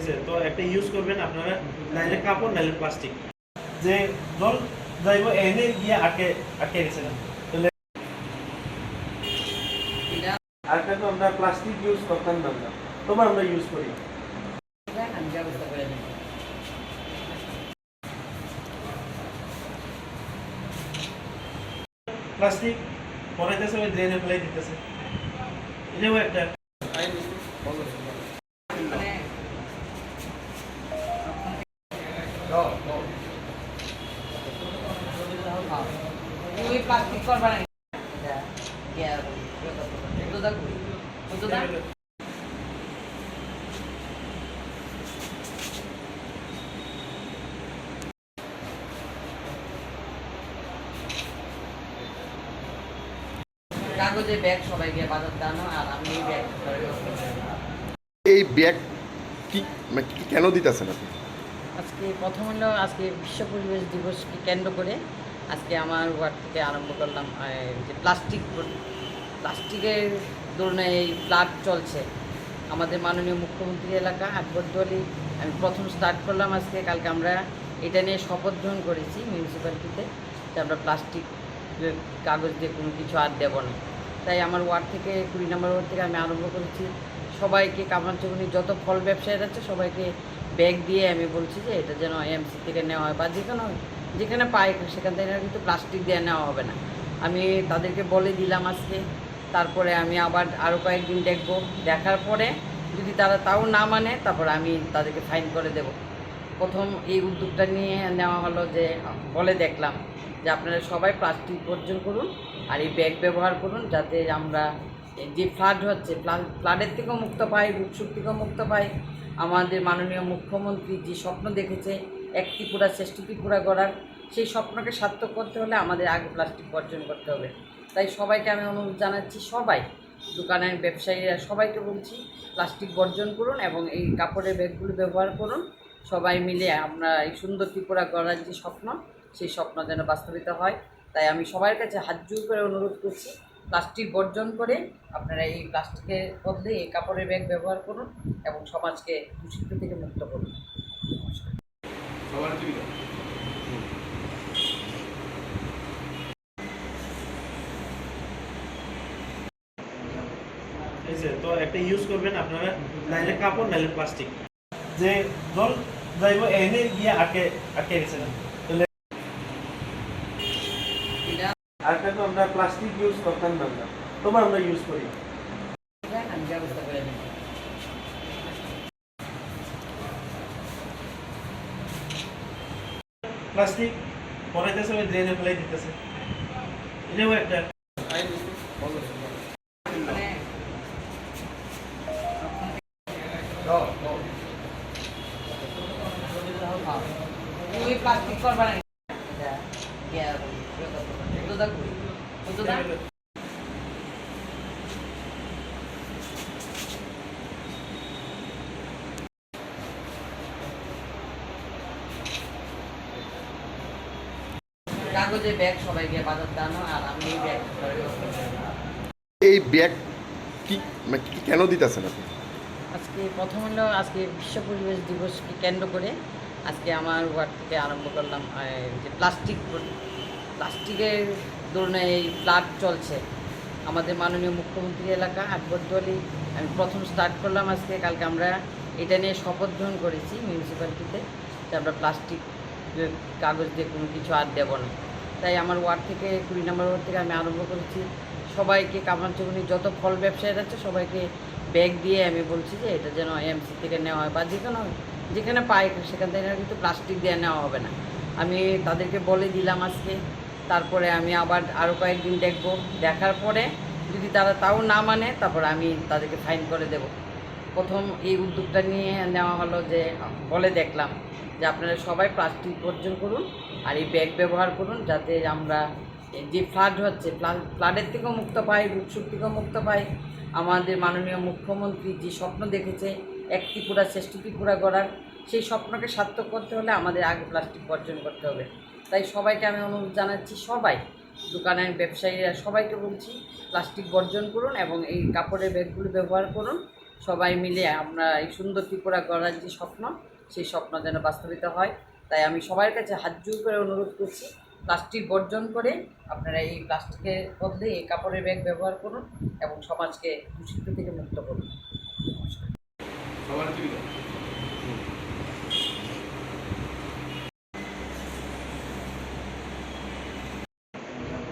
হয়েছে তো একটা ইউজ করবেন আপনারা নাইলে কাপড় নাইলে প্লাস্টিক যে জল যাইব এনে গিয়ে আটকে আটকে গেছে। না আরেকটা তো আমরা প্লাস্টিক ইউজ করতাম না আমরা আমরা ইউজ করি। প্লাস্টিক পরাইতেছে ওই ড্রেনে ফেলাই দিতেছে। এটাও একটা। কাগজের ব্যাগ সবাই গিয়ে বাজার আর আমি এই ব্যাগ এই ব্যাগ কি মানে কি- কেন দিতেছেন আপনি? আজকে প্রথম হলো আজকে বিশ্ব পরিবেশ দিবসকে কেন্দ্র করে আজকে আমার ওয়ার্ড থেকে আরম্ভ করলাম যে প্লাস্টিক প্লাস্টিকের ধরুন এই ফ্লাড চলছে। আমাদের মাননীয় মুখ্যমন্ত্রী এলাকা আকবরদলি আমি প্রথম স্টার্ট করলাম আজকে, কালকে আমরা এটা নিয়ে শপথ গ্রহণ করেছি মিউনিসিপ্যালিটিতে যে আমরা প্লাস্টিক কাগজ দিয়ে কোনো কিছু আর দেবো না। তাই আমার ওয়ার্ড থেকে, কুড়ি নম্বর ওয়ার্ড থেকে আমি আরম্ভ করেছি। সবাইকে কামারচুগুনি যত ফল ব্যবসায়ীরা আছে, সবাইকে ব্যাগ দিয়ে আমি বলছি যে এটা যেন এমসি থেকে নেওয়া হয় বা যেখানে যেখানে পায় সেখান থেকে কিন্তু প্লাস্টিক দিয়ে নেওয়া হবে না। আমি তাদেরকে বলে দিলাম আজকে, তারপরে আমি আবার আরও কয়েকদিন দেখব। দেখার পরে যদি তারা তাও না মানে তারপর আমি তাদেরকে ফাইন করে দেব। প্রথম এই উদ্যোগটা নিয়ে নেওয়া হলো যে, বলে দেখলাম যে আপনারা সবাই প্লাস্টিক বর্জন করুন আর এই ব্যাগ ব্যবহার করুন যাতে আমরা যে ফ্লাড হচ্ছে ফ্লাডের থেকেও মুক্ত পাই রূপসুখ থেকেও মুক্ত পাই। আমাদের মাননীয় মুখ্যমন্ত্রী যে স্বপ্ন দেখেছে এক ত্রিপুরা শ্রেষ্ঠ ত্রিপুরা গড়ার। সেই স্বপ্নকে সার্থক করতে হলে আমাদের আগে প্লাস্টিক বর্জন করতে হবে। তাই সবাইকে আমি অনুরোধ জানাচ্ছি, সবাই দোকানের ব্যবসায়ীরা সবাইকে বলছি, প্লাস্টিক বর্জন করুন এবং এই কাপড়ের ব্যাগগুলো ব্যবহার করুন। সবাই মিলে আমরা এই সুন্দর ত্রিপুরা গড়ার যে স্বপ্ন, সেই স্বপ্ন যেন বাস্তবিত হয়। তাই আমি সবার কাছে হাত জোর করে অনুরোধ করছি, প্লাস্টিক বর্জন করে আপনারা এই প্লাস্টিকের বদলে এই কাপড়ের ব্যাগ ব্যবহার করুন এবং সমাজকে দূষিত থেকে মুক্ত করুন। হয়েছে তো একটা ইউজ করবেন আপনারা নাইলে কাপড় নাইলে প্লাস্টিক যে জল যাইব এনে গিয়ে আটকে আটকে গেছে না তো আমরা প্লাস্টিক ইউজ করতাম না। আমরা আমরা ইউজ করি। প্লাস্টিক পরাইতেছে ওই ড্রেনে ফেলাই দিতেছে। এটাও একটা। প্লাস্টিক করবা না কাগজের ব্যাগ সবাই গিয়ে বাজার দানো আর আমি এই ব্যাগ এই ব্যাগ কি মানে কি- কেন দিতেছেন আপনি? আজকে প্রথম হলো আজকে বিশ্ব পরিবেশ দিবসকে কেন্দ্র করে আজকে আমার ওয়ার্ড থেকে আরম্ভ করলাম যে প্লাস্টিক প্লাস্টিকের ধরুন এই ফ্লাড চলছে। আমাদের মাননীয় মুখ্যমন্ত্রী এলাকা আকবরদলি আমি প্রথম স্টার্ট করলাম আজকে, কালকে আমরা এটা নিয়ে শপথ গ্রহণ করেছি মিউনিসিপ্যালিটিতে যে আমরা প্লাস্টিক কাগজ দিয়ে কোনো কিছু আর দেবো না। তাই আমার ওয়ার্ড থেকে কুড়ি নম্বর ওয়ার্ড থেকে আমি আরম্ভ করেছি। সবাইকে কামারচুগুনি যত ফল ব্যবসায়ীরা আছে, সবাইকে ব্যাগ দিয়ে আমি বলছি যে এটা যেন এমসি থেকে নেওয়া হয় বা যেখানে যেখানে পাই সেখান থেকে কিন্তু প্লাস্টিক দিয়ে নেওয়া হবে না। আমি তাদেরকে বলে দিলাম আজকে, তারপরে আমি আবার আরও কয়েকদিন দেখব। দেখার পরে যদি তারা তাও না মানে তারপর আমি তাদেরকে ফাইন করে দেব। প্রথম এই উদ্যোগটা নিয়ে নেওয়া হলো যে, বলে দেখলাম যে আপনারা সবাই প্লাস্টিক বর্জন করুন আর এই ব্যাগ ব্যবহার করুন যাতে আমরা যে ফ্লাড হচ্ছে ফ্লাডের থেকেও মুক্ত পাই রূপসুখ থেকেও মুক্ত পাই। আমাদের মাননীয় মুখ্যমন্ত্রী যে স্বপ্ন দেখেছে এক ত্রিপুরা শ্রেষ্ঠ ত্রিপুরা গড়ার, সেই স্বপ্নকে সার্থক করতে হলে আমাদের আগে প্লাস্টিক বর্জন করতে হবে। তাই সবাইকে আমি অনুরোধ জানাচ্ছি, সবাই দোকানের ব্যবসায়ীরা সবাইকে বলছি, প্লাস্টিক বর্জন করুন এবং এই কাপড়ের ব্যাগগুলো ব্যবহার করুন। সবাই মিলে আমরা এই সুন্দর ত্রিপুরা গড়ার যে স্বপ্ন, সেই স্বপ্ন যেন বাস্তবিত হয়। তাই আমি সবার কাছে হাত জোর করে অনুরোধ করছি, প্লাস্টিক বর্জন করে আপনারা এই প্লাস্টিকের বদলে এই কাপড়ের ব্যাগ ব্যবহার করুন এবং সমাজকে দূষিত থেকে মুক্ত করুন।